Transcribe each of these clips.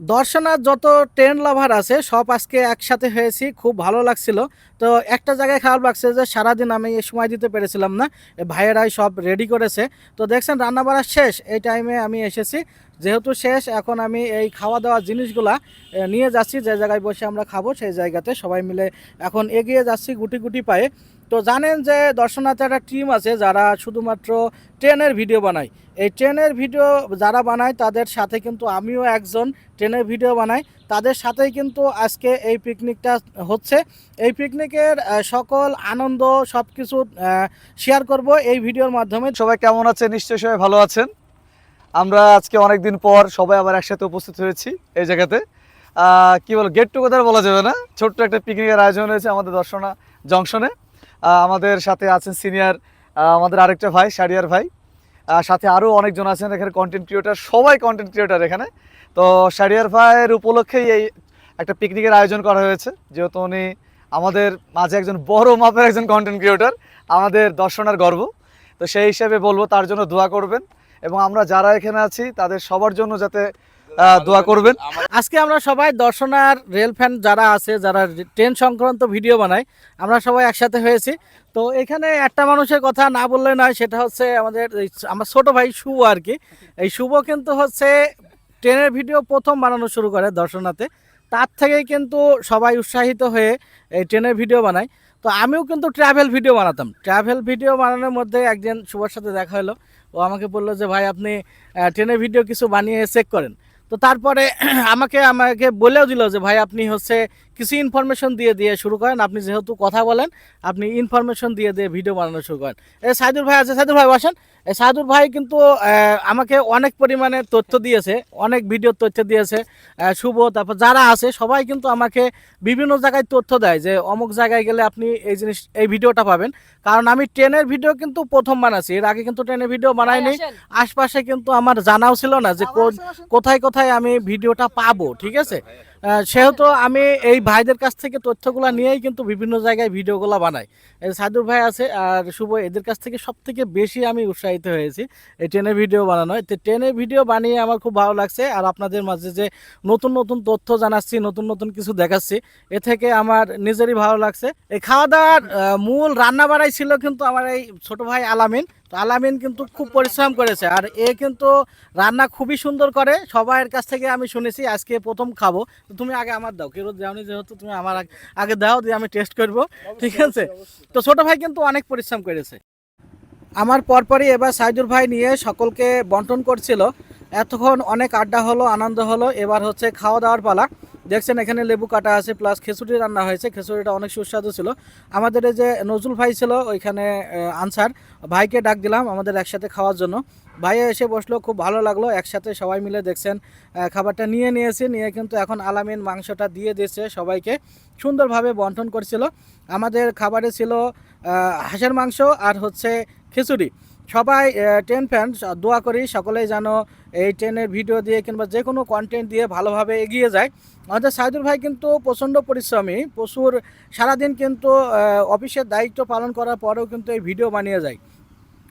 দর্শনার যত ট্রেন লাভার আছে, সব আজকে একসাথে হয়েছি, খুব ভালো লাগছিল। তো একটা জায়গায় খারাপ লাগছে যে, সারাদিন আমি এই সময় দিতে পেরেছিলাম না ভাইয়েরাই সব রেডি করেছে। তো দেখছেন রান্না বাড়া শেষ, এই টাইমে আমি এসেছি। যেহেতু শেষ, এখন আমি এই খাওয়া দাওয়ার জিনিসগুলা নিয়ে যাচ্ছি, যে জায়গায় বসে আমরা খাব, সেই জায়গাতে সবাই মিলে এখন এগিয়ে যাচ্ছি গুটি গুটি পায়ে। তো জানেন যে দর্শনার্থী একটা টিম আছে যারা শুধুমাত্র ট্রেনের ভিডিও বানায়। এই ট্রেনের ভিডিও যারা বানায়, তাদের সাথে কিন্তু আমিও একজন ট্রেনের ভিডিও বানাই। তাদের সাথেই কিন্তু আজকে এই পিকনিকটা হচ্ছে। এই পিকনিকের সকল আনন্দ সব কিছু শেয়ার করব এই ভিডিওর মাধ্যমে। সবাই কেমন আছেন? নিশ্চয়ই সবাই ভালো আছেন। আমরা আজকে অনেকদিন পর সবাই আবার একসাথে উপস্থিত হয়েছি এই জায়গাতে। কি বল গেট টুগেদার বলা যাবে না? ছোট্ট একটা পিকনিকের আয়োজন হয়েছে আমাদের দর্শনা জংশনে। আমাদের সাথে আছেন সিনিয়র আমাদের আরেকটা ভাই শারিয়ার ভাই। সাথে আরও অনেকজন আছেন এখানে কন্টেন্ট ক্রিয়েটার সবাই কন্টেন্ট ক্রিয়েটার এখানে। তো শারিয়ার ভাইয়ের উপলক্ষেই এই একটা পিকনিকের আয়োজন করা হয়েছে, যেহেতু উনি আমাদের মাঝে একজন বড় মাপের একজন কন্টেন্ট ক্রিয়েটার আমাদের দর্শনার গর্ব। তো সেই হিসাবে বলব, তার জন্য দোয়া করবেন। এবং আমরা যারা এখানে আছি, তাদের সবার জন্য যাতে দোয়া করবেন। আজকে আমরা সবাই দর্শনার রেল ফ্যান যারা আছে যারা ট্রেন সংক্রান্ত ভিডিও বানায় আমরা সবাই একসাথে হয়েছি। তো এখানে একটা মানুষের কথা না বললে নয় সেটা হচ্ছে আমাদের এই আমার ছোট ভাই শুভ আর কি। এই শুভ কিন্তু হচ্ছে ট্রেনের ভিডিও প্রথম বানানো শুরু করে দর্শনাতে। তার থেকেই কিন্তু সবাই উৎসাহিত হয়ে এই ট্রেনের ভিডিও বানায়। তো আমিও কিন্তু ট্রাভেল ভিডিও বানাতাম। ট্রাভেল ভিডিও বানানোর মধ্যে একদিন শুভর সাথে দেখা হলো। ও আমাকে বলল যে ভাই আপনি ট্রেনের ভিডিও কিছু বানিয়ে চেক করেন। তো তারপরে আমাকে আমাকে বলেও দিল যে ভাই আপনি হচ্ছে কিছু ইনফরমেশন দিয়ে দিয়ে শুরু করেন। আপনি যেহেতু কথা বলেন আপনি ইনফরমেশন দিয়ে দিয়ে ভিডিও বানানো শুরু করেন। এই সাইদুর ভাই আছে সাইদুর ভাই বসেন। এই সাইদুর ভাই কিন্তু আমাকে অনেক পরিমাণে তথ্য দিয়েছে অনেক ভিডিওর তথ্য দিয়েছে। শুভ তারপর যারা আছে সবাই কিন্তু আমাকে বিভিন্ন জায়গায় তথ্য দেয় যে অমুক জায়গায় গেলে আপনি এই জিনিস এই ভিডিওটা পাবেন। কারণ আমি ট্রেনের ভিডিও কিন্তু প্রথম বানাচ্ছি। এর আগে কিন্তু ট্রেনের ভিডিও বানাইনি। আশপাশে কিন্তু আমার জানাও ছিল না যে কোথায় কোথায় কোথায় আমি ভিডিওটা পাবো ঠিক আছে? সেহেতু আমি এই ভাইদের কাছ থেকে তথ্যগুলো নিয়েই কিন্তু বিভিন্ন জায়গায় ভিডিওগুলো বানাই। সাদুর ভাই আছে আর শুভ এদের কাছ থেকে সব থেকে বেশি আমি উৎসাহিত হয়েছি এই ট্রেনের ভিডিও বানানো তো ট্রেনের ভিডিও বানিয়ে আমার খুব ভালো লাগছে আর আপনাদের মাঝে যে নতুন নতুন তথ্য জানাচ্ছি, নতুন নতুন কিছু দেখাচ্ছি, এ থেকে আমার নিজেরই ভালো লাগছে। এই খাওয়া দাওয়ার মূল রান্না বাড়াই ছিল কিন্তু আমার এই ছোট ভাই আলামিন। তো আলামিন কিন্তু খুব পরিশ্রম করেছে আর এ কিন্তু রান্না খুবই সুন্দর করে সবাইয়ের কাছ থেকে আমি শুনেছি, আজকে প্রথম খাব। তুমি আগে আমার দাও কেউ দেওনি যেহেতু তুমি আমার আগে- আগে দাও দিয়ে আমি টেস্ট করব ঠিক আছে? তো ছোট ভাই কিন্তু অনেক পরিশ্রম করেছে। আমার পরপরই এবার সাইদুর ভাই নিয়ে সকলকে বন্টন করছিল। এতক্ষণ অনেক আড্ডা হলো আনন্দ হলো এবার হচ্ছে খাওয়া দাওয়ার পালা। দেখছেন এখানে লেবু কাটা আছে প্লাস খিচুড়ি রান্না হয়েছে খিচুড়িটা অনেক সুস্বাদু ছিল। আমাদের যে নজরুল ভাই ছিল, ওইখানে আনসার, ভাইকে ডাক দিলাম আমাদের একসাথে খাওয়ার জন্য। ভাই এসে বসল, খুব ভালো লাগল, একসাথে সবাই মিলে দেখছেন খাবারটা নিয়ে নিয়েছি, নিয়ে কিন্তু এখন আলামিন মাংসটা দিয়ে দিয়েছে সবাইকে। সুন্দরভাবে বন্টন করছিল। আমাদের খাবারে ছিল হাঁসের মাংস আর হচ্ছে খিচুড়ি সবাই ট্রেন ফ্যান দোয়া করি সকলেই যেন এই ট্রেনের ভিডিও দিয়ে কিংবা যে কোনো কন্টেন্ট দিয়ে ভালোভাবে এগিয়ে যায়। আমাদের সাইদুল ভাই কিন্তু প্রচণ্ড পরিশ্রমী, প্রচুর, সারাদিন কিন্তু অফিসের দায়িত্ব পালন করার পরেও কিন্তু এই ভিডিও বানিয়ে যায়।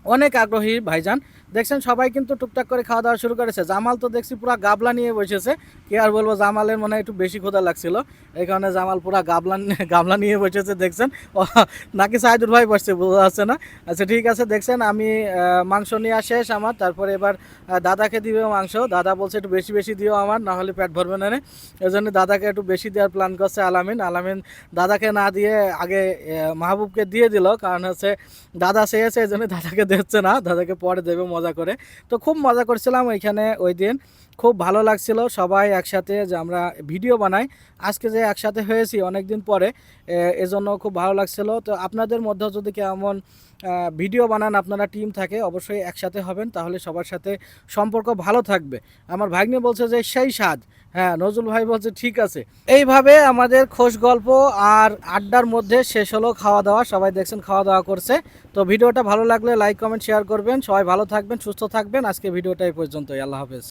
অনেক আগ্রহী ভাইজান। দেখছেন, সবাই কিন্তু টুকটাক করে খাওয়া দাওয়া শুরু করেছে। জামাল তো দেখছি পুরো গাবলা নিয়ে বসেছে। কি আর বলব, জামালের মনে একটু বেশি ক্ষুধা লাগছিল। এই কারণে জামাল পুরো গাবলা গাবলা নিয়ে বসেছে, দেখছেন। নাকি সাইদুর ভাই বসছে, বোঝা যাচ্ছে না। আচ্ছা ঠিক আছে, দেখছেন, আমি মাংস নিয়ে শেষ আমার। তারপরে এবার দাদাকে দিবে মাংস। দাদা বলছে একটু বেশি বেশি দিও আমার, না হলে পেট ভরবে না। এই জন্য দাদাকে একটু বেশি দেওয়ার প্ল্যান করছে আলামিন। আলামিন দাদাকে না দিয়ে আগে মাহবুবকে দিয়ে দিল। কারণ হচ্ছে দাদা চেয়েছে এই জন্য দাদাকে দিচ্ছে না। দাদাকে পরে দেবে মজা করে। তো খুব মজা করছিলাম ওইখানে ওই দিন। খুব ভালো লাগছিল সবাই একসাথে যে আমরা ভিডিও বানাই। আজকে যে একসাথে হয়েছি অনেকদিন পরে এজন্য খুব ভালো লাগছিল। তো আপনাদের মধ্যে যদি কেমন ভিডিও বানান আপনারা টিম থাকে, অবশ্যই একসাথে হবেন, তাহলে সবার সাথে সম্পর্ক ভালো থাকবে। আমার ভাগ্নে বলছে যে, সেই স্বাদ হ্যাঁ নজরুল ভাই বলছে, ঠিক আছে। এইভাবে আমাদের খোশ গল্প আর আড্ডার মধ্যে শেষ হলো খাওয়া দাওয়া সবাই দেখছেন খাওয়া দাওয়া করছে। তো ভিডিওটা ভালো লাগলে লাইক, কমেন্ট, শেয়ার করবেন। সবাই ভালো থাকবেন, সুস্থ থাকবেন। আজকে ভিডিওটা এই পর্যন্তই। আল্লাহ হাফেজ।